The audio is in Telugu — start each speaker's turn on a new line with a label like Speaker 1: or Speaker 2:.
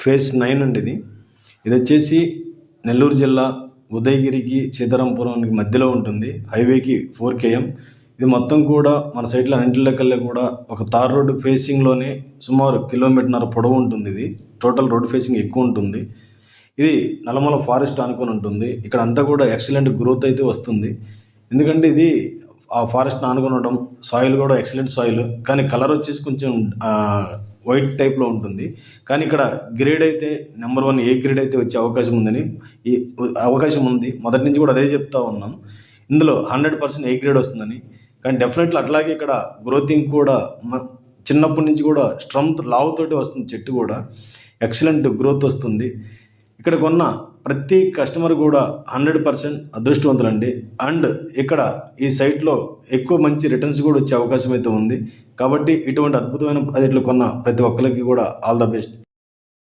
Speaker 1: ఫేజ్ నైన్ అండి ఇది ఇది వచ్చేసి నెల్లూరు జిల్లా ఉదయగిరికి సీతారాంపురానికి మధ్యలో ఉంటుంది. హైవేకి ఫోర్ కేఎం. ఇది మొత్తం కూడా మన సైట్లో అన్నింటిలోకెళ్ళి కూడా ఒక తార్ రోడ్డు ఫేసింగ్లోనే సుమారు కిలోమీటర్న్నర పొడవు ఉంటుంది ఇది. టోటల్ రోడ్ ఫేసింగ్ ఎక్కువ ఉంటుంది. ఇది నల్లమల ఫారెస్ట్ ఆనుకొని ఉంటుంది. ఇక్కడ అంతా కూడా ఎక్సలెంట్ గ్రోత్ అయితే వస్తుంది. ఎందుకంటే ఇది ఆ ఫారెస్ట్ ఆనుకొని ఉండడం సాయిల్ కూడా ఎక్సలెంట్ సాయిల్ కానీ కలర్ వచ్చేసి కొంచెం వైట్ టైప్లో ఉంటుంది. కానీ ఇక్కడ గ్రేడ్ అయితే నెంబర్ వన్ ఏ గ్రేడ్ అయితే వచ్చే అవకాశం ఉందని ఈ అవకాశం ఉంది. మొదటి నుంచి కూడా అదే చెప్తా ఉన్నాం. ఇందులో హండ్రెడ్ పర్సెంట్ ఏ గ్రేడ్ వస్తుందని. కానీ డెఫినెట్లీ అట్లాగే ఇక్కడ గ్రోతింగ్ కూడా మ- చిన్నప్పటి నుంచి కూడా స్ట్రెంత్ లావుతోటి వస్తుంది చెట్టు కూడా. ఎక్సలెంట్ గ్రోత్ వస్తుంది. ఇక్కడ కొన్న ప్రతి కస్టమర్ కూడా హండ్రెడ్ పర్సెంట్ అదృష్టవంతులండి. అండ్ ఇక్కడ ఈ సైట్లో ఎక్కువ మంచి రిటర్న్స్ కూడా వచ్చే అవకాశం అయితే ఉంది. కాబట్టి ఇటువంటి అద్భుతమైన ప్రాజెక్టులు కొన్న ప్రతి ఒక్కరికి కూడా ఆల్ ద బెస్ట్.